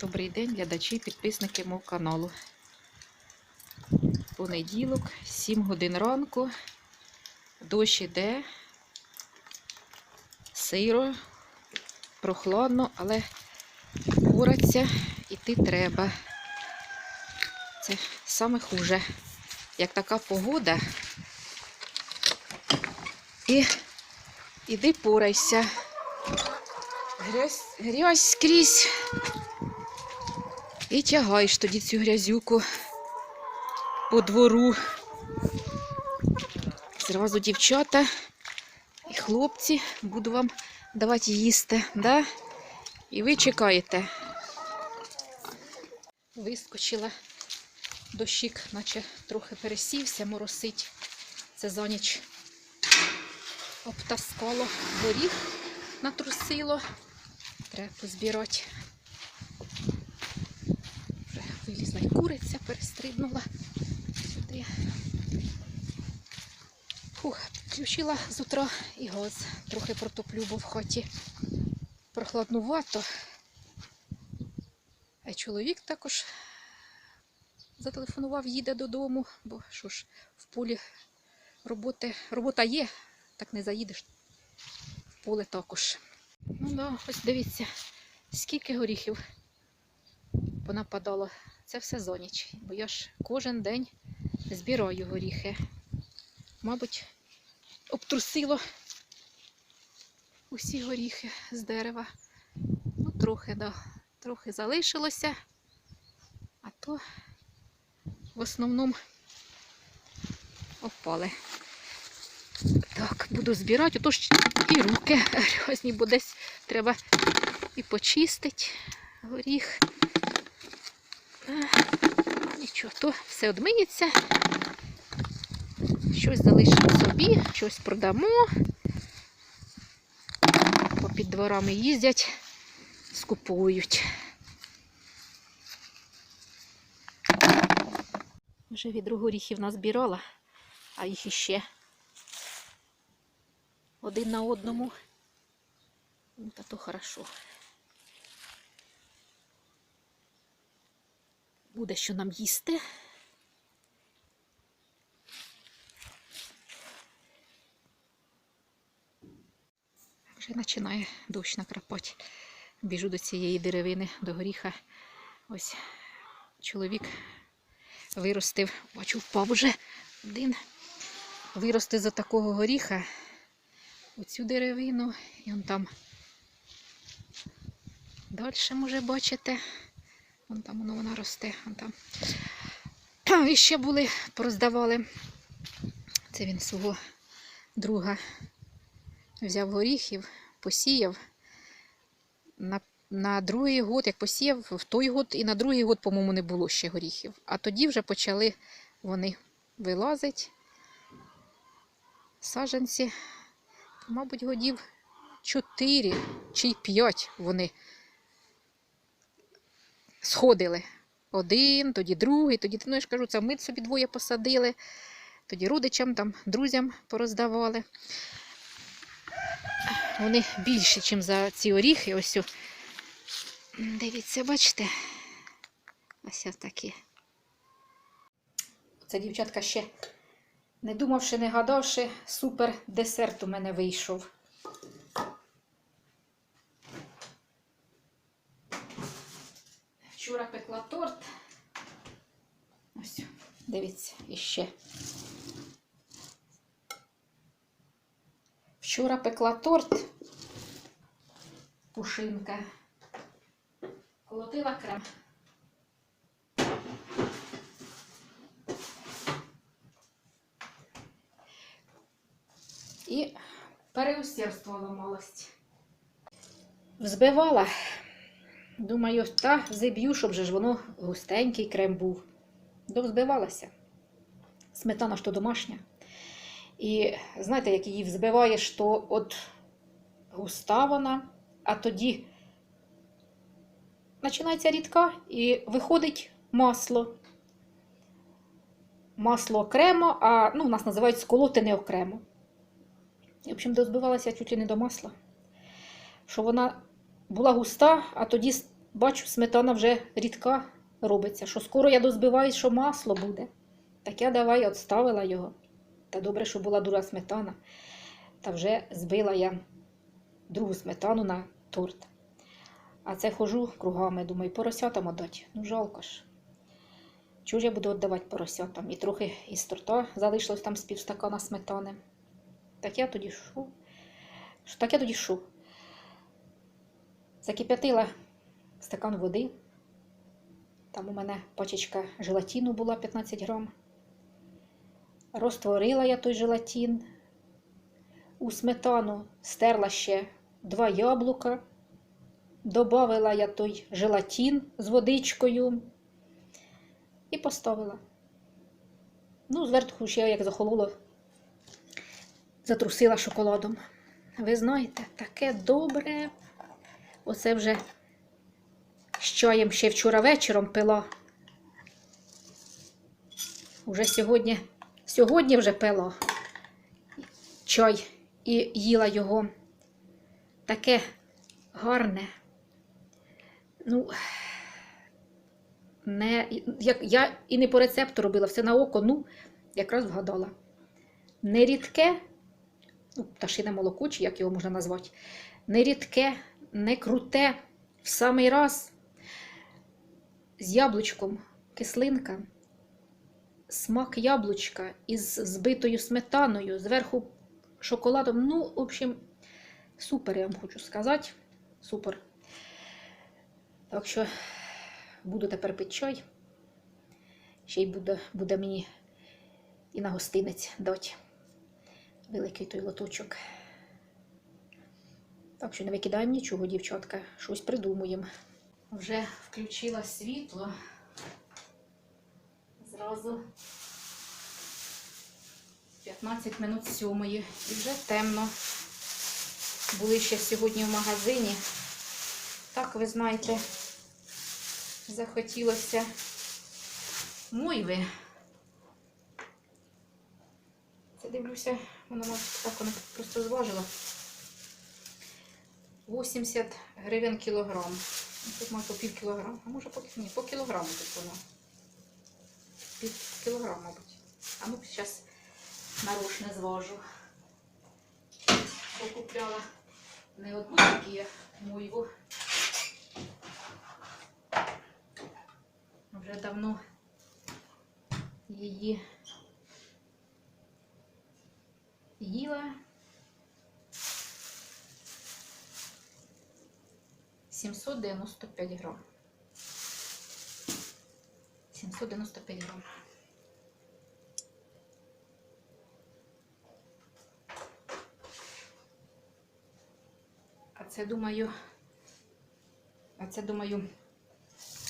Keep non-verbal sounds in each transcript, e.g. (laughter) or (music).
Добрий день, глядачі, і підписники мого каналу. Понеділок, 7 годин ранку. Дощ іде. Сиро, прохладно, але боротися іти треба. Це саме хуже. Як така погода. І іди порайся. Грязь, грязь скрізь. І тягаєш тоді цю грязюку по двору. Зразу дівчата і хлопці буду вам давати їсти, да? І ви чекаєте. Вискочила дощик, наче трохи пересівся, моросить. Це за ніч обтаскало горіх, натрусило. Треба позбирати. Вже вилізла й куриця, сюди. Фух, включила з утра і газ. Трохи протоплю, бо в хаті прохладнувато. А чоловік також зателефонував, їде додому, бо що ж, в полі роботи, робота є, так не заїдеш. В поле також. Ну да, ось дивіться, скільки горіхів понападало. Це все за ніч. Бо я ж кожен день збираю горіхи. Мабуть, обтрусило усі горіхи з дерева. Ну, трохи, да, трохи залишилося, а то в основному опали. Так, буду збирати, отож і руки (laughs) грязні, бо десь треба і почистити горіх. Е, Нічого, то все одмиється. Щось залишимо собі, щось продамо. По під дворами їздять, скуповують. Вже від горіхів назбирала, а їх іще один на одному. Ну, та то хорошо. Буде що нам їсти. Вже починає дощ накрапати. Біжу до цієї деревини, до горіха. Ось чоловік виростив, бачу, впав уже один. Вирости за такого горіха оцю деревину, і он там далі може бачите. Вон там воно вона росте. Вон там. І ще були, пороздавали. Це він свого друга взяв горіхів, посіяв. На, на другий год, як посіяв, в той год і на другий год, по-моєму, не було ще горіхів. А тоді вже почали вони вилазити. Саженці мабуть, годів 4 чи 5 вони сходили. Один, тоді другий, тоді, ну я ж кажу, це ми собі двоє посадили, тоді родичам, там, друзям пороздавали. Вони більші, ніж за ці оріхи. Ось. Дивіться, бачите? Ось такі. Це дівчатка ще не думавши, не гадавши, супер десерт у мене вийшов. Вчора пекла торт. Ось, дивіться, іще. Вчора пекла торт, пушинка, колотила крем. і переусердствувала малость. Взбивала. Думаю, та зиб'ю, щоб же ж воно густенький крем був. Довзбивалася. Сметана ж то домашня. І знаєте, як її взбиваєш, то от густа вона, а тоді починається рідка і виходить масло. Масло окремо, а ну, у нас називають сколотене окремо. В общем, дозбивалася чуть ли не до масла. Що вона була густа, а тоді бачу, сметана вже рідка робиться, що скоро я дозбиваю, що масло буде. Так я давай відставила його. Та добре, що була дура сметана. Та вже збила я другу сметану на торт. А це хожу кругами, думаю, поросятам отдати. Ну, жалко ж. Чого ж я буду віддавати поросятам? І трохи із торта залишилось там з півстакана сметани. Так я тоді шу. Так я тоді шу. Закип'ятила стакан води. Там у мене пачечка желатину була 15 грам. Розтворила я той желатин. У сметану стерла ще два яблука. Добавила я той желатин з водичкою і поставила. Ну, зверху ще як захололо, затрусила шоколадом. Ви знаєте, таке добре. Оце вже з чаєм ще вчора вечором пила. Уже сьогодні, сьогодні вже пила чай і їла його. Таке гарне. Ну, не, як, я і не по рецепту робила, все на око, ну, якраз вгадала. Не рідке, ну, пташине молоко, чи як його можна назвати, не рідке, не круте, в самий раз з яблучком, кислинка, смак яблучка із збитою сметаною, зверху шоколадом. Ну, в общем, супер, я вам хочу сказати. Супер. Так що буду тепер пити чай. Ще й буде, буде мені і на гостинець дати великий той лоточок. Так що не викидаємо нічого, дівчатка, щось придумуємо. Вже включила світло. Зразу 15 минут сьомої. І вже темно. Були ще сьогодні в магазині. Так, ви знаєте, захотілося мойви. Це дивлюся, мабуть, так воно просто зважила. 80 гривень кілограм. Ну, Тут має по пів кілограм, а може по, ні, по кілограму тут воно. Пів кілограм, мабуть. А ну зараз нарочно зважу. Покупляла не одну такі мойву. Вже давно її їла. 795 грам. 795 грам. А це думаю, а це думаю,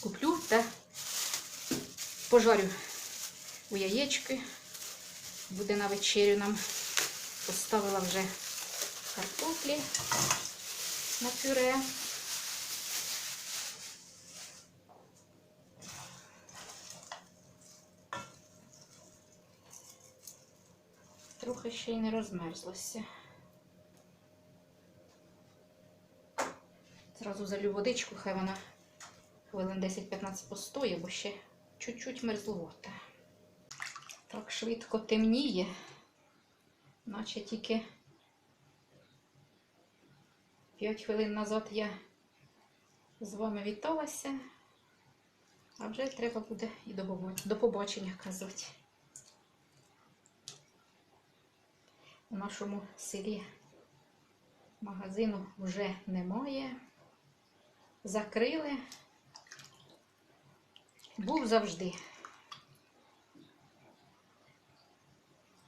куплю та пожарю у яєчки. Буде на вечерю нам. Поставила вже картоплі на пюре. Трохи ще й не розмерзлося. Зразу залю водичку, хай вона хвилин 10-15 постоє, бо ще чуть-чуть мерзлота. Так швидко темніє, наче тільки 5 хвилин назад я з вами віталася, а вже треба буде і до побачення казати. У нашому селі магазину вже немає. Закрили. Був завжди.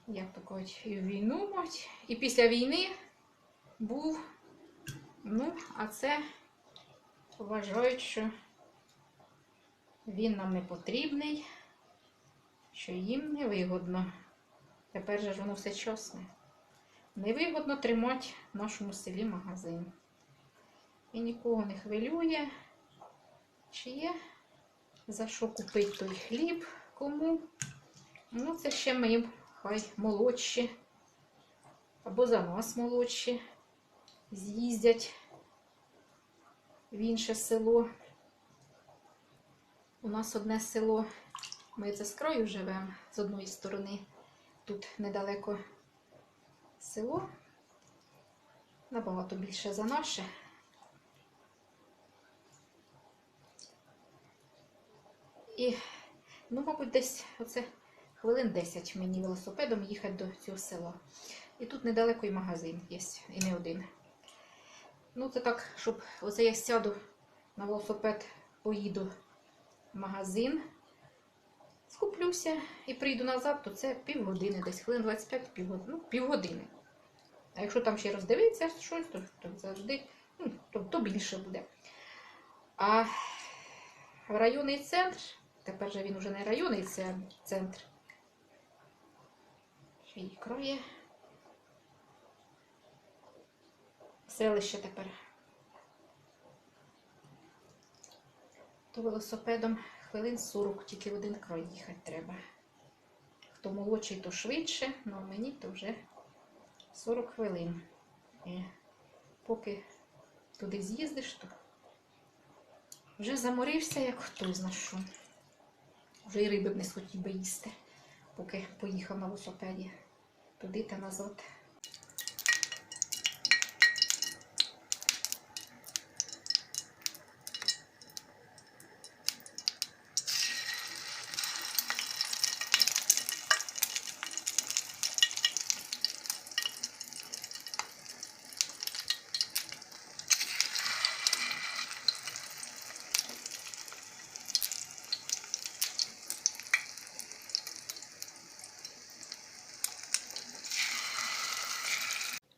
Як кажуть, і в війну, мать, і після війни був. Ну, а це вважають, що він нам не потрібний, що їм не вигодно. Тепер же ж воно все чесне. Невигодно тримати в нашому селі магазин. І нікого не хвилює, чи є за що купити той хліб, кому. Ну, це ще ми хай молодші, або за нас молодші, з'їздять в інше село У нас одне село, ми це з краю живемо з одної сторони. Тут недалеко село, набагато більше за наше. І, ну, мабуть, десь оце хвилин 10 мені велосипедом їхати до цього села. І тут недалеко і магазин є, і не один. Ну, це так, щоб оце я сяду на велосипед, поїду в магазин, скуплюся і прийду назад, то це півгодини, десь хвилин 25 півгодини. Ну, півгодини. А якщо там ще роздивитися щось, то, то завжди ну, то, то більше буде. А районний центр, тепер же він вже не районний центр. Ще й кроє. Селище тепер. То велосипедом хвилин 40, тільки один край їхати треба. Хто молодший, то швидше, ну, а мені то вже 40 хвилин. І поки туди з'їздиш, то вже заморився, як хто зна що. Вже й риби б не схотів би їсти, поки поїхав на велосипеді туди та назад.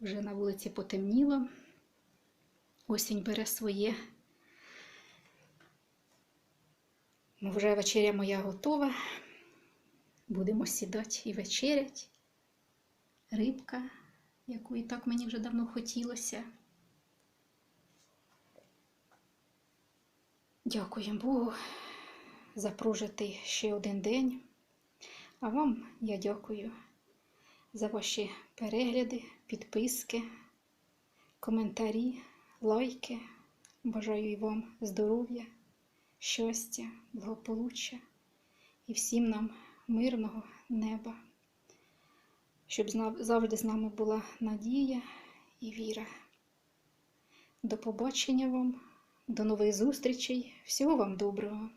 Вже на вулиці потемніло. Осінь бере своє. Ну, Вже вечеря моя готова. Будемо сідати і вечерять. Рибка, яку і так мені вже давно хотілося. Дякуємо Богу за прожитий ще один день. А вам я дякую за ваші перегляди, підписки, коментарі, лайки. Бажаю вам здоров'я, щастя, благополуччя і всім нам мирного неба, щоб завжди з нами була надія і віра. До побачення вам, до нових зустрічей, всього вам доброго!